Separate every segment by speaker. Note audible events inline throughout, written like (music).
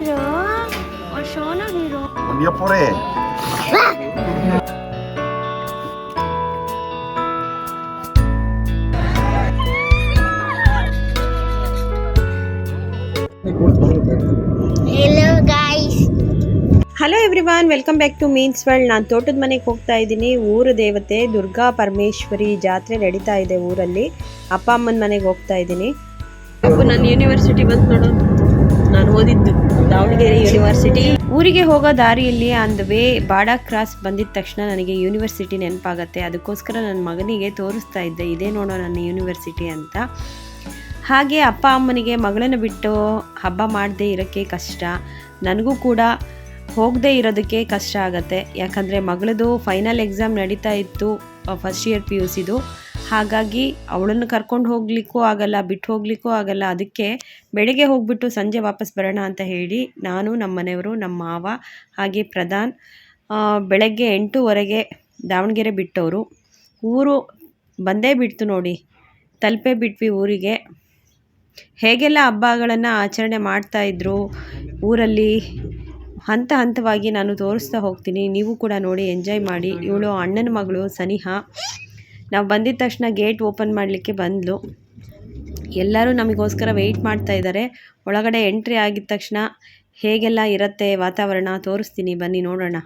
Speaker 1: Bro, Oshona
Speaker 2: hero. Everyone welcome back to means world ನಾನು ತೋಟದ ಮನೆಗೆ ಹೋಗ್ತಾ ಇದ್ದೀನಿ. ಊರು ದೇವತೆ ದುರ್ಗಾ ಪರಮೇಶ್ವರಿ ಜಾತ್ರೆ ನಡೀತಾ ಇದೆ ಊರಲ್ಲಿ. ಅಪ್ಪ ಅಮ್ಮನ ಮನೆಗೆ ಹೋಗ್ತಾ ಇದ್ದೀನಿ. ನನ್ನ ಯೂನಿವರ್ಸಿಟಿ ಬಂತು ನೋಡು. ನಾನು ಓದಿದ್ದು ದಾವಣಗೆರೆ ಯೂನಿವರ್ಸಿಟಿ ಊರಿಗೆ ಹೋಗೋ ದಾರಿಯಲ್ಲಿ on the way Bada cross ಬಂದಿದ ತಕ್ಷಣ ನನಗೆ ಯೂನಿವರ್ಸಿಟಿ ನೆನಪಾಗತ್ತೆ. ಅದಕ್ಕೋಸ್ಕರ ನನ್ನ ಮಗನಿಗೆ ತೋರಿಸ್ತಾ ಇದ್ದೆ. ಇದೇ ನೋಡೋ ನನ್ನ ಯೂನಿವರ್ಸಿಟಿ ಅಂತ. ಹಾಗೆ ಅಪ್ಪ ಅಮ್ಮನಿಗೆ ಮಗಳನ್ನು ಬಿಟ್ಟು ಹಬ್ಬ ಮಾಡದೇ ಇರೋಕ್ಕೆ ಕಷ್ಟ. ನನಗೂ ಕೂಡ ಹೋಗದೇ ಇರೋದಕ್ಕೆ ಕಷ್ಟ ಆಗುತ್ತೆ. ಯಾಕಂದರೆ ಮಗಳದು ಫೈನಲ್ ಎಕ್ಸಾಮ್ ನಡೀತಾ ಇತ್ತು ಫಸ್ಟ್ ಇಯರ್ ಪಿ ಯು ಸಿದು ಹಾಗಾಗಿ ಅವಳನ್ನು ಕರ್ಕೊಂಡು ಹೋಗ್ಲಿಕ್ಕೂ ಆಗಲ್ಲ, ಬಿಟ್ಟು ಹೋಗ್ಲಿಕ್ಕೂ ಆಗಲ್ಲ. ಅದಕ್ಕೆ ಬೆಳಗ್ಗೆ ಹೋಗ್ಬಿಟ್ಟು ಸಂಜೆ ವಾಪಸ್ ಬರೋಣ ಅಂತ ಹೇಳಿ ನಾನು, ನಮ್ಮ ಮನೆಯವರು, ನಮ್ಮ ಮಾವ, ಹಾಗೆ ಪ್ರಧಾನ್ ಬೆಳಗ್ಗೆ ಎಂಟೂವರೆಗೆ ದಾವಣಗೆರೆ ಬಿಟ್ಟವರು. ಊರು ಬಂದೇ ಬಿಡ್ತು ನೋಡಿ. ತಲುಪೇ ಬಿಟ್ವಿ ಊರಿಗೆ. ಹೇಗೆಲ್ಲ ಹಬ್ಬಗಳನ್ನು ಆಚರಣೆ ಮಾಡ್ತಾಯಿದ್ರು ಊರಲ್ಲಿ? ಹಂತ ಹಂತವಾಗಿ ನಾನು ತೋರಿಸ್ತಾ ಹೋಗ್ತೀನಿ. ನೀವು ಕೂಡ ನೋಡಿ, ಎಂಜಾಯ್ ಮಾಡಿ. ಇವಳು ಅಣ್ಣನ ಮಗಳು ಸನಿಹಾ. ನಾವು ಬಂದಿದ್ದ ತಕ್ಷಣ ಗೇಟ್ ಓಪನ್ ಮಾಡಲಿಕ್ಕೆ ಬಂದಳು ಎಲ್ಲರೂ ನಮಗೋಸ್ಕರ ವೆಯ್ಟ್ ಮಾಡ್ತಾ ಇದ್ದಾರೆ ಒಳಗಡೆ ಎಂಟ್ರಿ ಆಗಿದ ತಕ್ಷಣ ಹೇಗೆಲ್ಲ ಇರುತ್ತೆ ವಾತಾವರಣ, ತೋರಿಸ್ತೀನಿ. ಬನ್ನಿ ನೋಡೋಣ.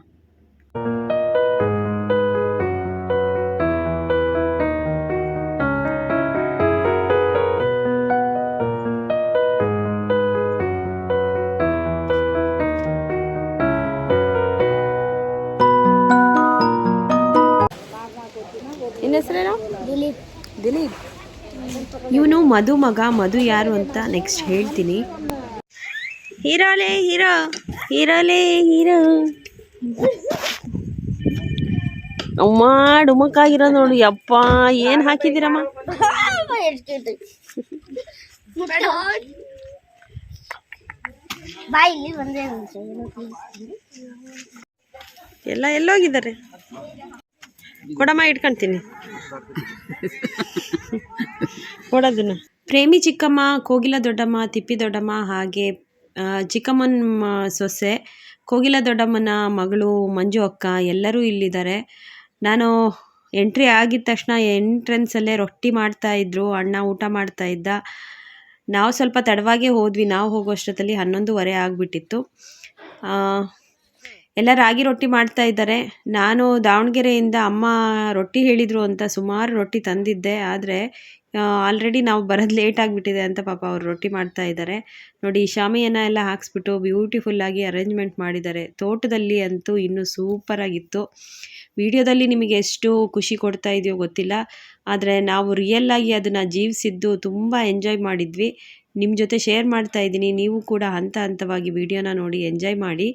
Speaker 2: ಹೆಸರೇನು?
Speaker 1: ದಿಲೀಪ್.
Speaker 2: ದಿಲೀಪ್. ಇವನು ಮಧು ಮಗ ಮಧು ಯಾರು ಅಂತ ನೆಕ್ಸ್ಟ್ ಹೇಳ್ತೀನಿ. ಹೀರೋಲೇ ಹೀರೋ ಹೀರೋಲೇ ಹೀರೋ. ಅಮ್ಮ ಡುಮಕ್ಕಾಗಿರೋ ನೋಡು ಯಪ್ಪ ಏನು ಹಾಕಿದ್ದೀರಮ್ಮ. ಎಲ್ಲ ಎಲ್ಲೋಗಿದ್ದಾರೆ? ಕೊಡಮ್ಮ ಇಟ್ಕೊಂತೀನಿ. ಕೊಡೋದನ್ನ. ಪ್ರೇಮಿ ಚಿಕ್ಕಮ್ಮ, ಕೋಗಿಲ ದೊಡ್ಡಮ್ಮ, ತಿಪ್ಪಿ ದೊಡ್ಡಮ್ಮ ಹಾಗೆ ಚಿಕ್ಕಮ್ಮನ ಸೊಸೆ, ಕೋಗಿಲ ದೊಡ್ಡಮ್ಮನ ಮಗಳು ಮಂಜು ಅಕ್ಕ ಎಲ್ಲರೂ ಇಲ್ಲಿದ್ದಾರೆ. ನಾನು ಎಂಟ್ರಿ ಆಗಿದ ತಕ್ಷಣ ಎಂಟ್ರೆನ್ಸಲ್ಲೇ ರೊಟ್ಟಿ ಮಾಡ್ತಾಯಿದ್ರು ಅಣ್ಣ ಊಟ ಮಾಡ್ತಾ ಇದ್ದ. ನಾವು ಸ್ವಲ್ಪ ತಡವಾಗೇ ಹೋದ್ವಿ, ನಾವು ಹೋಗೋಷ್ಟೊತ್ತಲ್ಲಿ ಹನ್ನೊಂದುವರೆ ಆಗಿಬಿಟ್ಟಿತ್ತು. ಎಲ್ಲ ರಾಗಿ ರೊಟ್ಟಿ ಮಾಡ್ತಾ ಇದ್ದಾರೆ. ನಾನು ದಾವಣಗೆರೆಯಿಂದ ಅಮ್ಮ ರೊಟ್ಟಿ ಹೇಳಿದರು ಅಂತ ಸುಮಾರು ರೊಟ್ಟಿ ತಂದಿದ್ದೆ. ಆದರೆ ಆಲ್ರೆಡಿ ನಾವು ಬರೋದು ಲೇಟ್ ಆಗಿಬಿಟ್ಟಿದೆ ಅಂತ ಪಾಪ ಅವರು ರೊಟ್ಟಿ ಮಾಡ್ತಾ ಇದ್ದಾರೆ. ನೋಡಿ ಶಾಮಿಯನ್ನು ಎಲ್ಲ ಹಾಕ್ಸ್ಬಿಟ್ಟು ಬ್ಯೂಟಿಫುಲ್ಲಾಗಿ ಅರೇಂಜ್ಮೆಂಟ್ ಮಾಡಿದ್ದಾರೆ. ತೋಟದಲ್ಲಿ ಅಂತೂ ಇನ್ನೂ ಸೂಪರಾಗಿತ್ತು ವಿಡಿಯೋದಲ್ಲಿ ನಿಮಗೆ ಎಷ್ಟು ಖುಷಿ ಕೊಡ್ತಾ ಇದೆಯೋ ಗೊತ್ತಿಲ್ಲ. ಆದರೆ, ನಾವು ರಿಯಲ್ಲಾಗಿ ಅದನ್ನು ಜೀವಿಸಿದ್ದು ತುಂಬ ಎಂಜಾಯ್ ಮಾಡಿದ್ವಿ. ನಿಮ್ಮ ಜೊತೆ ಶೇರ್ ಮಾಡ್ತಾ ಇದ್ದೀನಿ. ನೀವು ಕೂಡ ಹಂತ ಹಂತವಾಗಿ ವಿಡಿಯೋನ ನೋಡಿ ಎಂಜಾಯ್ ಮಾಡಿ.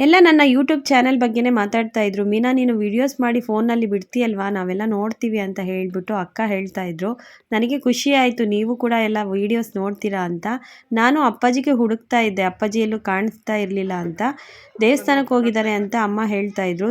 Speaker 2: ಎಲ್ಲ ನನ್ನ ಯೂಟ್ಯೂಬ್ ಚಾನೆಲ್ ಬಗ್ಗೆನೇ ಮಾತಾಡ್ತಾ ಇದ್ರು. ಮೀನಾ, ನೀನು ವಿಡಿಯೋಸ್ ಮಾಡಿ ಫೋನಲ್ಲಿ ಬಿಡ್ತೀಯಲ್ವಾ? ನಾವೆಲ್ಲ ನೋಡ್ತೀವಿ ಅಂತ ಹೇಳಿಬಿಟ್ಟು ಅಕ್ಕ ಹೇಳ್ತಾ ಇದ್ರು. ನನಗೆ ಖುಷಿ ಆಯಿತು. ನೀವು ಕೂಡ ಎಲ್ಲ ವೀಡಿಯೋಸ್ ನೋಡ್ತೀರಾ ಅಂತ. ನಾನು ಅಪ್ಪಾಜಿಗೆ ಹುಡುಕ್ತಾ ಇದ್ದೆ. ಅಪ್ಪಾಜಿಯಲ್ಲೂ ಕಾಣಿಸ್ತಾ ಇರಲಿಲ್ಲ ಅಂತ. ದೇವಸ್ಥಾನಕ್ಕೆ ಹೋಗಿದ್ದಾರೆ ಅಂತ ಅಮ್ಮ ಹೇಳ್ತಾ ಇದ್ರು.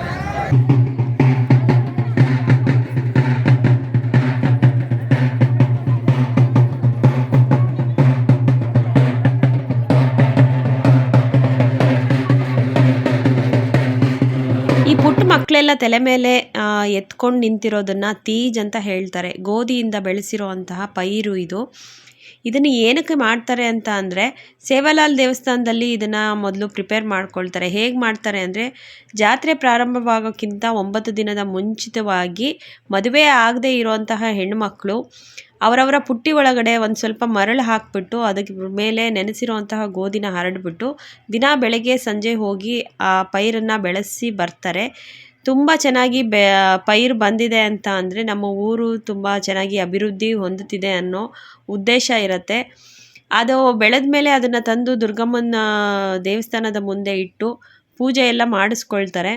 Speaker 2: ಮಕ್ಕಳೆಲ್ಲ ತಲೆ ಮೇಲೆ ಎತ್ಕೊಂಡು ನಿಂತಿರೋದನ್ನು ತೀಜ್ ಅಂತ ಹೇಳ್ತಾರೆ. ಗೋಧಿಯಿಂದ ಬೆಳೆಸಿರುವಂತಹ ಪೈರು ಇದು. ಇದನ್ನು ಏನಕ್ಕೆ ಮಾಡ್ತಾರೆ ಅಂತ ಅಂದರೆ, ಸೇವಾಲಾಲ್ ದೇವಸ್ಥಾನದಲ್ಲಿ ಇದನ್ನು ಮೊದಲು ಪ್ರಿಪೇರ್ ಮಾಡ್ಕೊಳ್ತಾರೆ. ಹೇಗೆ ಮಾಡ್ತಾರೆ ಅಂದರೆ, ಜಾತ್ರೆ ಪ್ರಾರಂಭವಾಗೋಕ್ಕಿಂತ ಒಂಬತ್ತು ದಿನದ ಮುಂಚಿತವಾಗಿ ಮದುವೆ ಆಗದೇ ಇರೋಂತಹ ಹೆಣ್ಣುಮಕ್ಕಳು ಅವರವರ ಪುಟ್ಟಿ ಒಳಗಡೆ ಒಂದು ಸ್ವಲ್ಪ ಮರಳು ಹಾಕಿಬಿಟ್ಟು, ಅದಕ್ಕೆ ಮೇಲೆ ನೆನೆಸಿರುವಂತಹ ಗೋಧಿನ ಹರಡ್ಬಿಟ್ಟು, ದಿನ ಬೆಳಗ್ಗೆ ಸಂಜೆ ಹೋಗಿ ಆ ಪೈರನ್ನು ಬೆಳೆಸಿ ಬರ್ತಾರೆ. ತುಂಬ ಚೆನ್ನಾಗಿ ಬೆ, ಪೈರು ಬಂದಿದೆ ಅಂತ ಅಂದರೆ ನಮ್ಮ ಊರು ತುಂಬ ಚೆನ್ನಾಗಿ ಅಭಿವೃದ್ಧಿ ಹೊಂದುತ್ತಿದೆ ಅನ್ನೋ ಉದ್ದೇಶ ಇರುತ್ತೆ. ಅದು ಬೆಳೆದ ಮೇಲೆ ಅದನ್ನು ತಂದು ದುರ್ಗಮ್ಮನ ದೇವಸ್ಥಾನದ ಮುಂದೆ ಇಟ್ಟು ಪೂಜೆ ಎಲ್ಲ ಮಾಡಿಸ್ಕೊಳ್ತಾರೆ.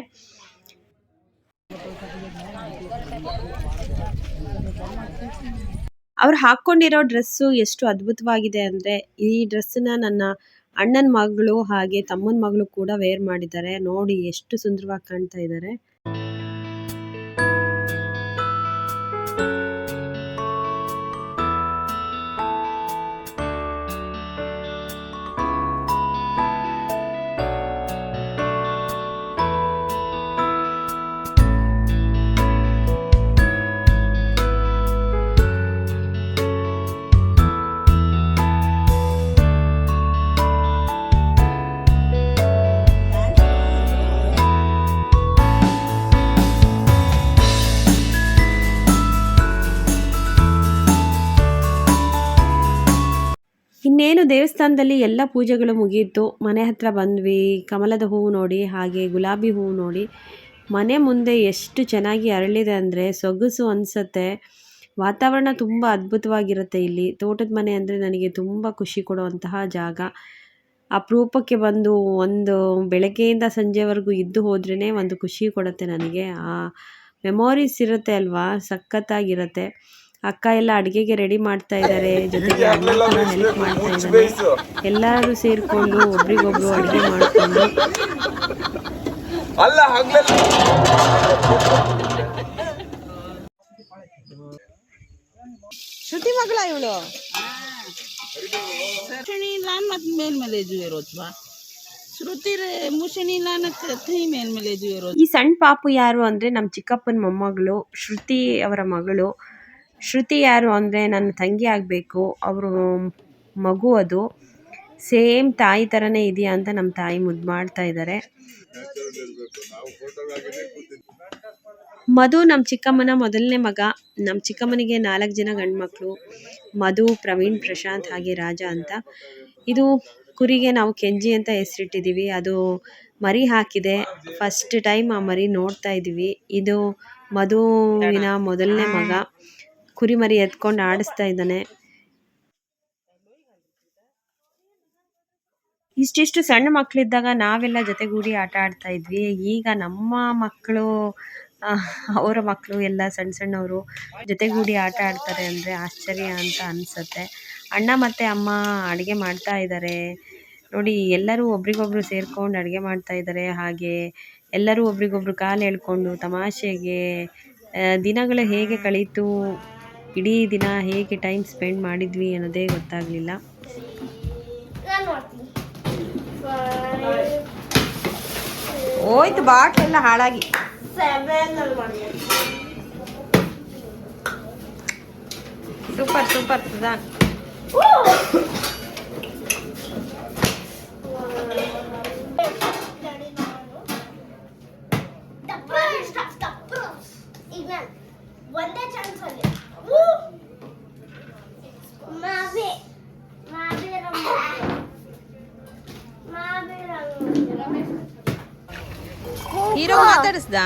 Speaker 2: ಅವ್ರು ಹಾಕ್ಕೊಂಡಿರೋ ಡ್ರೆಸ್ಸು ಎಷ್ಟು ಅದ್ಭುತವಾಗಿದೆ ಅಂದರೆ ಈ ಡ್ರೆಸ್ಸನ್ನ ನನ್ನ ಅಣ್ಣನ ಮಗಳು ಹಾಗೆ ತಮ್ಮನ ಮಗಳು ಕೂಡ ವೇರ್ ಮಾಡಿದ್ದಾರೆ. ನೋಡಿ ಎಷ್ಟು ಸುಂದರವಾಗಿ ಕಾಣ್ತಾ ಇದ್ದಾರೆ ದೇವಸ್ಥಾನದಲ್ಲಿ ಎಲ್ಲ ಪೂಜೆಗಳು ಮುಗಿಯಿತು. ಮನೆ ಹತ್ರ ಬಂದ್ವಿ. ಕಮಲದ ಹೂವು ನೋಡಿ, ಹಾಗೆ ಗುಲಾಬಿ ಹೂವು ನೋಡಿ. ಮನೆ ಮುಂದೆ ಎಷ್ಟು ಚೆನ್ನಾಗಿ ಅರಳಿದೆ ಅಂದರೆ ಸೊಗಸು ಅನಿಸತ್ತೆ. ವಾತಾವರಣ ತುಂಬ ಅದ್ಭುತವಾಗಿರುತ್ತೆ ಇಲ್ಲಿ. ತೋಟದ ಮನೆ ಅಂದರೆ ನನಗೆ ತುಂಬ ಖುಷಿ ಕೊಡುವಂತಹ ಜಾಗ. ಅಪರೂಪಕ್ಕೆ ಬಂದು ಒಂದು ಬೆಳಗ್ಗೆಯಿಂದ ಸಂಜೆವರೆಗೂ ಇದ್ದು ಹೋದ್ರೇ ಒಂದು ಖುಷಿ ಕೊಡುತ್ತೆ ನನಗೆ. ಆ ಮೆಮೊರೀಸ್ ಇರುತ್ತೆ ಅಲ್ವಾ? ಸಖತ್ತಾಗಿರುತ್ತೆ. ಅಕ್ಕ ಎಲ್ಲ ಅಡುಗೆಗೆ ರೆಡಿ ಮಾಡ್ತಾ ಇದ್ದಾರೆ (laughs) ಜೊತೆಗೆ ಅಮ್ಮ ಕೂಡ ಹೆಲ್ಪ್ ಮಾಡ್ತಾ ಇದ್ದಾರೆ ಎಲ್ಲರೂ ಸೇರಿಕೊಂಡು ಒಬ್ರಿಗೊಬ್ರು ಅಡಿಗೆ ಮಾಡ್ಕೊಂಡು. ಶ್ರುತಿ ಮಗಳ ಇವಳು?
Speaker 3: ಲಾನ್ ಮತ್ತೆ ಮೇಲ್ಮೇಲೆ ಇರೋದ್ವಾ?
Speaker 2: ಈ ಸಣ್ಣ ಪಾಪು ಯಾರು ಅಂದ್ರೆ ನಮ್ಮ ಚಿಕ್ಕಪ್ಪನ ಮೊಮ್ಮಗಳು ಶ್ರುತಿ ಅವರ ಮಗಳು ಶ್ರುತಿ ಯಾರು ಅಂದರೆ ನನ್ನ ತಂಗಿ ಆಗಬೇಕು, ಅವರು ಮಗು ಅದು. ಸೇಮ್ ತಾಯಿ ಥರನೇ ಇದೆಯಾ ಅಂತ ನಮ್ಮ ತಾಯಿ ಮುದ್ದು ಮಾಡ್ತಾ ಇದ್ದಾರೆ ಮಧು ನಮ್ಮ ಚಿಕ್ಕಮ್ಮನ ಮೊದಲನೇ ಮಗ. ನಮ್ಮ ಚಿಕ್ಕಮ್ಮನಿಗೆ ನಾಲ್ಕು ಜನ ಗಂಡು ಮಕ್ಕಳು ಮಧು, ಪ್ರವೀಣ್, ಪ್ರಶಾಂತ್ ಹಾಗೆ ರಾಜ ಅಂತ. ಇದು ಕುರಿಗೆ ನಾವು ಕೆಂಜಿ ಅಂತ ಹೆಸರಿಟ್ಟಿದ್ದೀವಿ ಅದು ಮರಿ ಹಾಕಿದೆ. ಫಸ್ಟ್ ಟೈಮ್ ಆ ಮರಿ ನೋಡ್ತಾ ಇದ್ದೀವಿ ಇದು ಮಧುವಿನ ಮೊದಲನೇ ಮಗ. ಕುರಿ ಮರಿ ಎತ್ಕೊಂಡು ಆಡಿಸ್ತಾ ಇದ್ದಾನೆ. ಇಷ್ಟಿಷ್ಟು ಸಣ್ಣ ಮಕ್ಕಳಿದ್ದಾಗ ನಾವೆಲ್ಲ ಜೊತೆಗೂಡಿ ಆಟ ಆಡ್ತಾ ಇದ್ವಿ. ಈಗ ನಮ್ಮ ಮಕ್ಕಳು ಅವರ ಮಕ್ಕಳು ಎಲ್ಲ ಸಣ್ಣ ಸಣ್ಣವರು ಜೊತೆಗೂಡಿ ಆಟ ಆಡ್ತಾರೆ ಅಂದರೆ ಆಶ್ಚರ್ಯ ಅಂತ ಅನಿಸುತ್ತೆ. ಅಣ್ಣ ಮತ್ತು ಅಮ್ಮ ಅಡುಗೆ ಮಾಡ್ತಾ ಇದ್ದಾರೆ. ನೋಡಿ, ಎಲ್ಲರೂ ಒಬ್ರಿಗೊಬ್ರು ಸೇರ್ಕೊಂಡು ಅಡುಗೆ ಮಾಡ್ತಾ ಇದ್ದಾರೆ. ಹಾಗೆ ಎಲ್ಲರೂ ಒಬ್ರಿಗೊಬ್ರು ಕಾಲು ಎಳ್ಕೊಂಡು ತಮಾಷೆಗೆ ದಿನಗಳು ಹೇಗೆ ಕಳೀತು ಇಡೀ ದಿನ ಹೇಗೆ ಟೈಮ್ ಸ್ಪೆಂಡ್ ಮಾಡಿದ್ವಿ ಅನ್ನೋದೇ ಗೊತ್ತಾಗಲಿಲ್ಲ. ಹೋಯ್ತು ಬಾಟ್ಲೆಲ್ಲ ಹಾಳಾಗಿ. ಸೂಪರ್ ಸೂಪರ್ ಸುಧಾನ್
Speaker 1: ಒಂದೇ ಚಾನ್ಸ್ ಅಲ್ಲಿ. హీరో మాట్లాడుస్తుందా?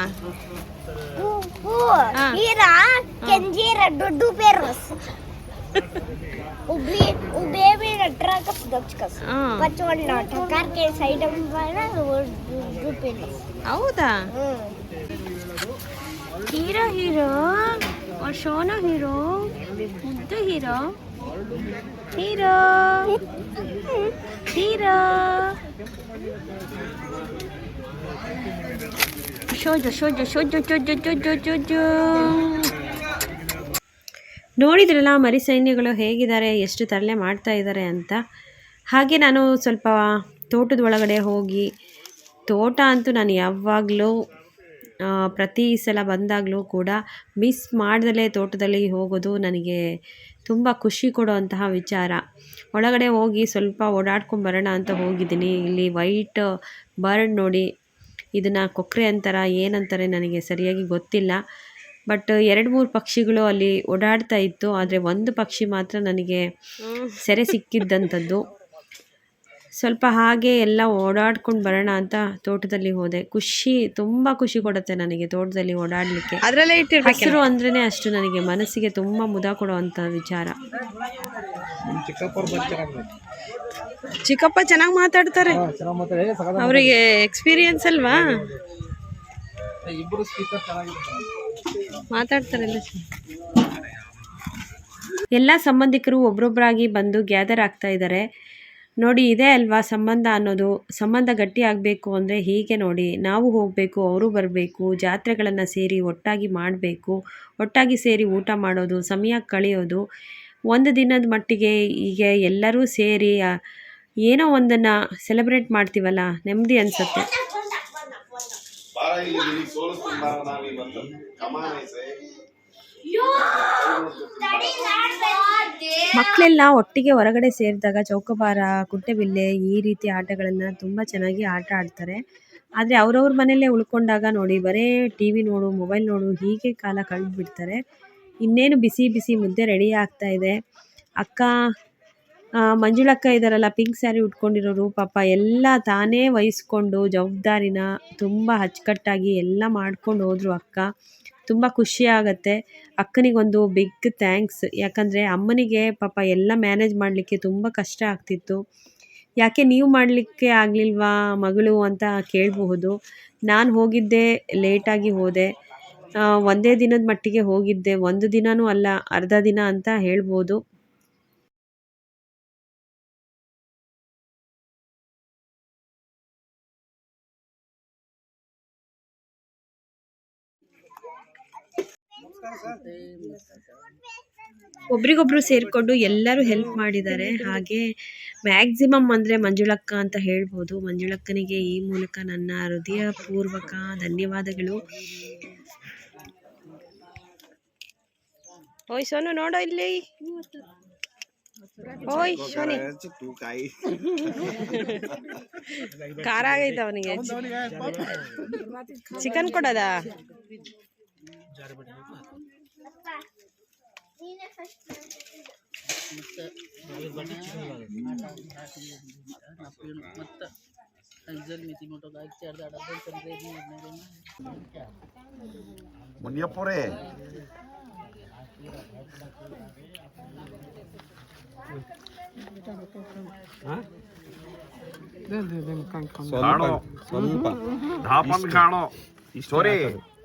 Speaker 1: హీరా కెంజీర డొడ్డు పేరు.
Speaker 2: Hero
Speaker 1: hero. ಶೋನ hero? The hero? Hero? Hero? Show ಜೊ ಶೋ ಜೊ ಶೋ ಜೋ ಚೊಜ್ಜು ಚೊಜ್ಜು
Speaker 2: ಚೊಜ್ಜು ಮರಿ ಸೈನ್ಯಗಳು ಹೇಗಿದ್ದಾರೆ, ಎಷ್ಟು ತರಲೆ ಮಾಡ್ತಾ ಇದ್ದಾರೆ ಅಂತ. ಹಾಗೆ ನಾನು ಸ್ವಲ್ಪ ತೋಟದ ಒಳಗಡೆ ಹೋಗಿ, ತೋಟ ಅಂತೂ ನಾನು ಯಾವಾಗಲೂ ಪ್ರತಿ ಸಲ ಬಂದಾಗಲೂ ಕೂಡ ಮಿಸ್ ಮಾಡ್ದಲೇ ತೋಟದಲ್ಲಿ ಹೋಗೋದು ನನಗೆ ತುಂಬ ಖುಷಿ ಕೊಡುವಂತಹ ವಿಚಾರ. ಒಳಗಡೆ ಹೋಗಿ ಸ್ವಲ್ಪ ಓಡಾಡ್ಕೊಂಡು ಬರೋಣ ಅಂತ ಹೋಗಿದ್ದೀನಿ. ಇಲ್ಲಿ ವೈಟ್ ಬರ್ಡ್ ನೋಡಿ, ಇದನ್ನು ಕೊಕ್ಕರೆ ಅಂತಾರ, ಏನಂತಾರೆ ನನಗೆ ಸರಿಯಾಗಿ ಗೊತ್ತಿಲ್ಲ. ಬಟ್ ಎರಡು ಮೂರು ಪಕ್ಷಿಗಳು ಅಲ್ಲಿ ಓಡಾಡ್ತಾ ಇತ್ತು. ಆದರೆ ಒಂದು ಪಕ್ಷಿ ಮಾತ್ರ ನನಗೆ ಸೆರೆ ಸಿಕ್ಕಿದ್ದಂಥದ್ದು. ಸ್ವಲ್ಪ ಹಾಗೆ ಎಲ್ಲ ಓಡಾಡ್ಕೊಂಡು ಬರೋಣ ಅಂತ ತೋಟದಲ್ಲಿ ಹೋದೆ. ಖುಷಿ ತುಂಬ ಖುಷಿ ಕೊಡುತ್ತೆ ನನಗೆ ತೋಟದಲ್ಲಿ ಓಡಾಡಲಿಕ್ಕೆ.
Speaker 4: ಅದ್ರಲ್ಲೇ
Speaker 2: ಹಸಿರು ಅಂದ್ರೇ ಅಷ್ಟು ನನಗೆ ಮನಸ್ಸಿಗೆ ತುಂಬ ಮುದ ಕೊಡುವಂಥ ವಿಚಾರ.
Speaker 4: ಚಿಕ್ಕಪ್ಪ ಚೆನ್ನಾಗಿ ಮಾತಾಡ್ತಾರೆ. ಅವರಿಗೆ ಎಕ್ಸ್ಪೀರಿಯನ್ಸ್ ಅಲ್ವಾ? ಮಾತಾಡ್ತಾರೆ ಎಲ್ಲ
Speaker 2: ಎಲ್ಲ ಸಂಬಂಧಿಕರು ಒಬ್ರೊಬ್ಬರಾಗಿ ಬಂದು ಗ್ಯಾದರ್ ಆಗ್ತಾ ಇದ್ದಾರೆ. ನೋಡಿ ಇದೇ ಅಲ್ವಾ ಸಂಬಂಧ ಅನ್ನೋದು? ಸಂಬಂಧ ಗಟ್ಟಿ ಆಗಬೇಕು ಅಂದರೆ ಹೀಗೆ ನೋಡಿ. ನಾವು ಹೋಗಬೇಕು ಅವರು ಬರಬೇಕು ಜಾತ್ರೆಗಳನ್ನು ಸೇರಿ ಒಟ್ಟಾಗಿ ಮಾಡಬೇಕು. ಒಟ್ಟಾಗಿ ಸೇರಿ ಊಟ ಮಾಡೋದು ಸಮಯ ಕಳೆಯೋದು. ಒಂದು ದಿನದ ಮಟ್ಟಿಗೆ ಹೀಗೆ ಎಲ್ಲರೂ ಸೇರಿ ಏನೋ ಒಂದನ್ನು ಸೆಲೆಬ್ರೇಟ್ ಮಾಡ್ತೀವಲ್ಲ? ನೆಮ್ಮದಿ ಅನಿಸುತ್ತೆ. ಮಕ್ಕಳೆಲ್ಲ ಒಟ್ಟಿಗೆ ಹೊರಗಡೆ ಸೇರಿದಾಗ ಚೌಕಬಾರ, ಕುಂಟೆಬಿಲ್ಲೆ ಈ ರೀತಿ ಆಟಗಳನ್ನು ತುಂಬ ಚೆನ್ನಾಗಿ ಆಟ ಆಡ್ತಾರೆ. ಆದರೆ ಅವ್ರವ್ರ ಮನೆಯಲ್ಲೇ ಉಳ್ಕೊಂಡಾಗ ನೋಡಿ, ಬರೇ ಟಿ ವಿ ನೋಡು, ಮೊಬೈಲ್ ನೋಡು, ಹೀಗೆ ಕಾಲ ಕಳೆದ್ಬಿಡ್ತಾರೆ. ಇನ್ನೇನು ಬಿಸಿ ಬಿಸಿ ಮುದ್ದೆ ರೆಡಿ ಆಗ್ತಾ ಇದೆ. ಅಕ್ಕ ಮಂಜುಳಕ್ಕ ಇದ್ದಾರಲ್ಲ ಪಿಂಕ್ ಸ್ಯಾರಿ ಉಟ್ಕೊಂಡಿರೋರು, ಪಾಪ ಎಲ್ಲ ತಾನೇ ವಹಿಸ್ಕೊಂಡು ಜವಾಬ್ದಾರಿನ ತುಂಬ ಅಚ್ಚುಕಟ್ಟಾಗಿ ಎಲ್ಲ ಮಾಡ್ಕೊಂಡು ಹೋದರು ಅಕ್ಕ. ತುಂಬ ಖುಷಿ ಆಗುತ್ತೆ. ಅಕ್ಕನಿಗೊಂದು ಬಿಗ್ ಥ್ಯಾಂಕ್ಸ್ ಯಾಕಂದರೆ ಅಮ್ಮನಿಗೆ ಪಾಪ ಎಲ್ಲ ಮ್ಯಾನೇಜ್ ಮಾಡಲಿಕ್ಕೆ ತುಂಬ ಕಷ್ಟ ಆಗ್ತಿತ್ತು. ಯಾಕೆ ನೀವು ಮಾಡಲಿಕ್ಕೆ ಆಗಲಿಲ್ವಾ ಮಗಳು ಅಂತ ಕೇಳಬಹುದು. ನಾನು ಹೋಗಿದ್ದೆ ಲೇಟಾಗಿ ಹೋದೆ. ಒಂದೇ ದಿನದ ಮಟ್ಟಿಗೆ ಹೋಗಿದ್ದೆ. ಒಂದು ದಿನವೂ ಅಲ್ಲ, ಅರ್ಧ ದಿನ ಅಂತ ಹೇಳ್ಬೋದು. ಒಬ್ರಿಗೊಬ್ರು ಸೇರಿಕೊಂಡು ಎಲ್ಲರೂ ಹೆಲ್ಪ್ ಮಾಡಿದ್ದಾರೆ. ಹಾಗೆ ಮ್ಯಾಕ್ಸಿಮಮ್ ಅಂದರೆ ಮಂಜುಳಕ್ಕ ಅಂತ ಹೇಳ್ಬೋದು. ಮಂಜುಳಕ್ಕನಿಗೆ ಈ ಮೂಲಕ ನನ್ನ ಹೃದಯಪೂರ್ವಕ ಧನ್ಯವಾದಗಳು.
Speaker 4: ಓಯ್, ಸೋನು ನೋಡೋ ಇಲ್ಲಿ. ಓಯ್, ಸೋನಿ. ಖಾರ ಆಗೈತೆ ಅವನಿಗೆ. ಚಿಕನ್ ಕೊಡೋದಾ?
Speaker 5: ಮುನಿಯಪ್ಪರೇ ಕಾಣೋ ಸ್ವಲ್ಪ ಧಾಪನ್ ಕಾಣೋ ಸೋರಿ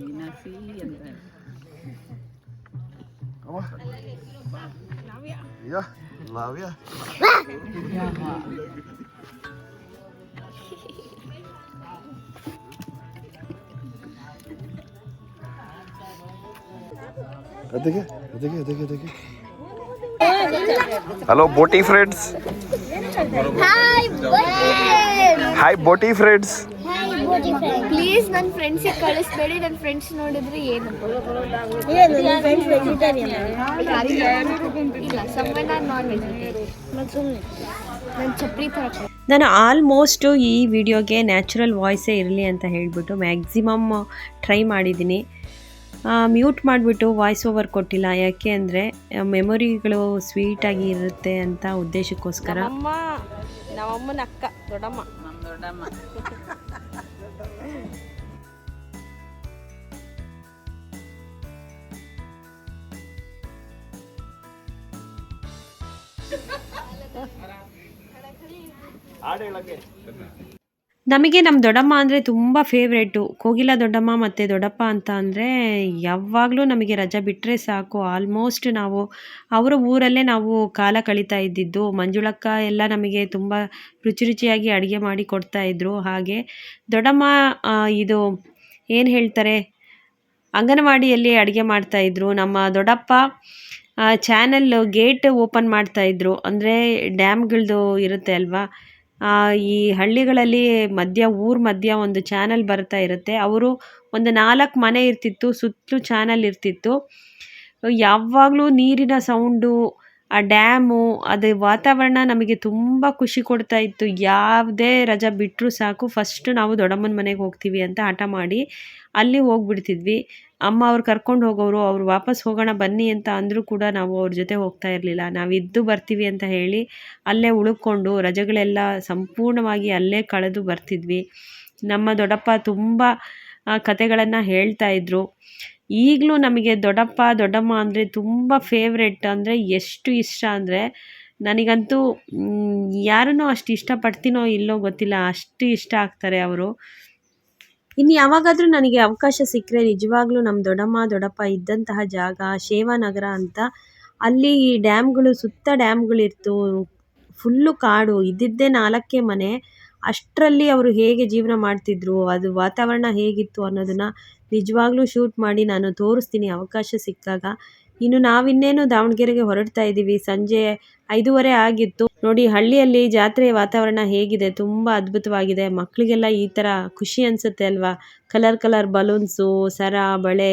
Speaker 5: ಮೀನಾಕ್ಷಿ
Speaker 3: ಅಂತ
Speaker 5: ಅವ ಯಾ ಲಾವ್ಯ ಅದಕ್ಕೆ ಅದಕ್ಕೆ ಅದಕ್ಕೆ ಅದಕ್ಕೆ ಹಲೋ ಬೋಟಿ ಫ್ರೆಂಡ್ಸ್
Speaker 1: ಹಾಯ್
Speaker 5: ಹಾಯ್ ಬೋಟಿ ಫ್ರೆಂಡ್ಸ್
Speaker 1: ಪ್ಲೀಸ್ ನನ್ನ ಫ್ರೆಂಡ್ಸಿಗೆ ಕಳಿಸ್ಬೇಡಿ ನನ್ನ ಫ್ರೆಂಡ್ಸ್ ನೋಡಿದ್ರೆ ಏನು? ಇಲ್ಲ ಸಮ್ಮೆ ನಾನು ನಾನ್ ವೆಜಿಟೇರಿಯನ್ ಮತ್ತು ಸುಮ್ಮನೆ ನನ್ನ ಚಪ್ರಿ ಥರ
Speaker 2: ನಾನು ಆಲ್ಮೋಸ್ಟು ಈ ವಿಡಿಯೋಗೆ ನ್ಯಾಚುರಲ್ ವಾಯ್ಸೇ ಇರಲಿ ಅಂತ ಹೇಳಿಬಿಟ್ಟು ಮ್ಯಾಕ್ಸಿಮಮ್ ಟ್ರೈ ಮಾಡಿದ್ದೀನಿ. ಮ್ಯೂಟ್ ಮಾಡಿಬಿಟ್ಟು ವಾಯ್ಸ್ ಓವರ್ ಕೊಟ್ಟಿಲ್ಲ. ಯಾಕೆ ಅಂದರೆ ಮೆಮೊರಿಗಳು ಸ್ವೀಟಾಗಿ ಇರುತ್ತೆ ಅಂತ ಉದ್ದೇಶಕ್ಕೋಸ್ಕರ.
Speaker 4: ಅಮ್ಮ ನಮ್ಮಮ್ಮನ ಅಕ್ಕ ದೊಡ್ಡಮ್ಮ.
Speaker 2: ನಮಗೆ ನಮ್ಮ ದೊಡ್ಡಮ್ಮ ಅಂದರೆ ತುಂಬ ಫೇವ್ರೇಟು ಕೋಗಿಲ ದೊಡ್ಡಮ್ಮ ಮತ್ತು ದೊಡ್ಡಪ್ಪ ಅಂತ ಅಂದರೆ ಯಾವಾಗಲೂ ನಮಗೆ ರಜೆ ಬಿಟ್ಟರೆ ಸಾಕು. ಆಲ್ಮೋಸ್ಟ್ ನಾವು ಅವರ ಊರಲ್ಲೇ ನಾವು ಕಾಲ ಕಳೀತಾ ಇದ್ದಿದ್ದು. ಮಂಜುಳಕ್ಕ ಎಲ್ಲ ನಮಗೆ ತುಂಬ ರುಚಿ ರುಚಿಯಾಗಿ ಅಡುಗೆ ಮಾಡಿ ಕೊಡ್ತಾಯಿದ್ರು ಹಾಗೆ ದೊಡ್ಡಮ್ಮ ಇದು ಏನು ಹೇಳ್ತಾರೆ? ಅಂಗನವಾಡಿಯಲ್ಲಿ ಅಡುಗೆ ಮಾಡ್ತಾಯಿದ್ರು ನಮ್ಮ ದೊಡ್ಡಪ್ಪ ಚಾನಲ್ ಗೇಟ್ ಓಪನ್ ಮಾಡ್ತಾ ಮಾಡ್ತಾಯಿದ್ರು ಅಂದರೆ ಡ್ಯಾಮ್ಗಳದ್ದು ಇರುತ್ತೆ ಅಲ್ವಾ? ಈ ಹಳ್ಳಿಗಳಲ್ಲಿ ಮಧ್ಯ, ಊರ್ ಮಧ್ಯ ಒಂದು ಚಾನಲ್ ಬರ್ತಾ ಇರುತ್ತೆ. ಅವರು ಒಂದು ನಾಲ್ಕು ಮನೆ ಇರ್ತಿತ್ತು, ಸುತ್ತಲೂ ಚಾನಲ್ ಇರ್ತಿತ್ತು. ಯಾವಾಗಲೂ ನೀರಿನ ಸೌಂಡು ಆ ಡ್ಯಾಮು ಅದು ವಾತಾವರಣ ನಮಗೆ ತುಂಬ ಖುಷಿ ಕೊಡ್ತಾ ಇತ್ತು. ಯಾವುದೇ ರಜಾ ಬಿಟ್ಟರೂ ಸಾಕು. ಫಸ್ಟು ನಾವು ದೊಡ್ಡಮ್ಮನ ಮನೆಗೆ ಹೋಗ್ತೀವಿ ಅಂತ ಹಠ ಮಾಡಿ ಅಲ್ಲಿ ಹೋಗ್ಬಿಡ್ತಿದ್ವಿ. ಅಮ್ಮ ಅವ್ರು ಕರ್ಕೊಂಡು ಹೋಗೋರು, ಅವ್ರು ವಾಪಸ್ ಹೋಗೋಣ ಬನ್ನಿ ಅಂತ ಅಂದರೂ ಕೂಡ ನಾವು ಅವ್ರ ಜೊತೆ ಹೋಗ್ತಾ ಇರಲಿಲ್ಲ. ನಾವು ಇದ್ದು ಬರ್ತೀವಿ ಅಂತ ಹೇಳಿ ಅಲ್ಲೇ ಉಳ್ಕೊಂಡು ರಜೆಗಳೆಲ್ಲ ಸಂಪೂರ್ಣವಾಗಿ ಅಲ್ಲೇ ಕಳೆದು ಬರ್ತಿದ್ವಿ. ನಮ್ಮ ದೊಡ್ಡಪ್ಪ ತುಂಬ ಕತೆಗಳನ್ನು ಹೇಳ್ತಾ ಇದ್ರು. ಈಗಲೂ ನಮಗೆ ದೊಡ್ಡಪ್ಪ, ದೊಡ್ಡಮ್ಮ ಅಂದರೆ ತುಂಬ ಫೇವ್ರೆಟ್ ಅಂದರೆ ಎಷ್ಟು ಇಷ್ಟ ಅಂದರೆ ನನಗಂತೂ ಯಾರನ್ನೂ ಅಷ್ಟು ಇಷ್ಟಪಡ್ತೀನೋ ಇಲ್ಲೋ ಗೊತ್ತಿಲ್ಲ, ಅಷ್ಟು ಇಷ್ಟ ಆಗ್ತಾರೆ ಅವರು. ಇನ್ನು ಯಾವಾಗಾದರೂ ನನಗೆ ಅವಕಾಶ ಸಿಕ್ಕರೆ ನಿಜವಾಗ್ಲೂ ನಮ್ಮ ದೊಡ್ಡಮ್ಮ, ದೊಡ್ಡಪ್ಪ ಇದ್ದಂತಹ ಜಾಗ ಶೇವಾನಗರ ಅಂತ ಅಲ್ಲಿ ಈ ಡ್ಯಾಮ್ಗಳು, ಸುತ್ತ ಡ್ಯಾಮ್ಗಳಿತ್ತು ಫುಲ್ಲು ಕಾಡು, ಇದ್ದಿದ್ದೇ ನಾಲ್ಕೇ ಮನೆ. ಅಷ್ಟರಲ್ಲಿ ಅವರು ಹೇಗೆ ಜೀವನ ಮಾಡ್ತಿದ್ರು, ಅದು ವಾತಾವರಣ ಹೇಗಿತ್ತು ಅನ್ನೋದನ್ನು ನಿಜವಾಗ್ಲೂ ಶೂಟ್ ಮಾಡಿ ನಾನು ತೋರಿಸ್ತೀನಿ ಅವಕಾಶ ಸಿಕ್ಕಾಗ. ಇನ್ನು ನಾವಿನ್ನೇನು ದಾವಣಗೆರೆಗೆ ಹೊರಡ್ತಾ ಇದ್ದೀವಿ ಸಂಜೆ ಐದೂವರೆ ಆಗಿತ್ತು. ನೋಡಿ, ಹಳ್ಳಿಯಲ್ಲಿ ಜಾತ್ರೆ ವಾತಾವರಣ ಹೇಗಿದೆ, ತುಂಬ ಅದ್ಭುತವಾಗಿದೆ. ಮಕ್ಕಳಿಗೆಲ್ಲ ಈ ಥರ ಖುಷಿ ಅನಿಸುತ್ತೆ ಅಲ್ವಾ? ಕಲರ್ ಕಲರ್ ಬಲೂನ್ಸು ಸರ, ಬಳೆ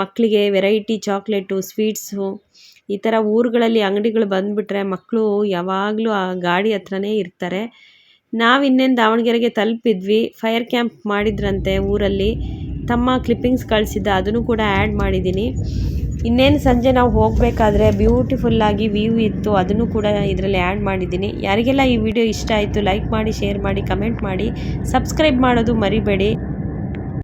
Speaker 2: ಮಕ್ಕಳಿಗೆ ವೆರೈಟಿ ಚಾಕ್ಲೇಟು ಸ್ವೀಟ್ಸು ಈ ಥರ ಊರುಗಳಲ್ಲಿ ಅಂಗಡಿಗಳು ಬಂದುಬಿಟ್ರೆ ಮಕ್ಕಳು ಯಾವಾಗಲೂ ಆ ಗಾಡಿ ಹತ್ರನೇ ಇರ್ತಾರೆ. ನಾವು ಇನ್ನೇನು ದಾವಣಗೆರೆಗೆ ತಲುಪಿದ್ವಿ ಫೈರ್ ಕ್ಯಾಂಪ್ ಮಾಡಿದ್ರಂತೆ ಊರಲ್ಲಿ. ತಮ್ಮ ಕ್ಲಿಪ್ಪಿಂಗ್ಸ್ ಕಳಿಸಿದ್ದ, ಅದನ್ನು ಕೂಡ ಆ್ಯಡ್ ಮಾಡಿದ್ದೀನಿ. ಇನ್ನೇನು ಸಂಜೆ ನಾವು ಹೋಗಬೇಕಾದ್ರೆ ಬ್ಯೂಟಿಫುಲ್ಲಾಗಿ ವ್ಯೂ ಇತ್ತು, ಅದನ್ನು ಕೂಡ ಇದರಲ್ಲಿ ಆ್ಯಡ್ ಮಾಡಿದ್ದೀನಿ. ಯಾರಿಗೆಲ್ಲ ಈ ವಿಡಿಯೋ ಇಷ್ಟ ಆಯಿತು ಲೈಕ್ ಮಾಡಿ ಶೇರ್ ಮಾಡಿ ಕಮೆಂಟ್ ಮಾಡಿ ಸಬ್ಸ್ಕ್ರೈಬ್ ಮಾಡೋದು ಮರಿಬೇಡಿ.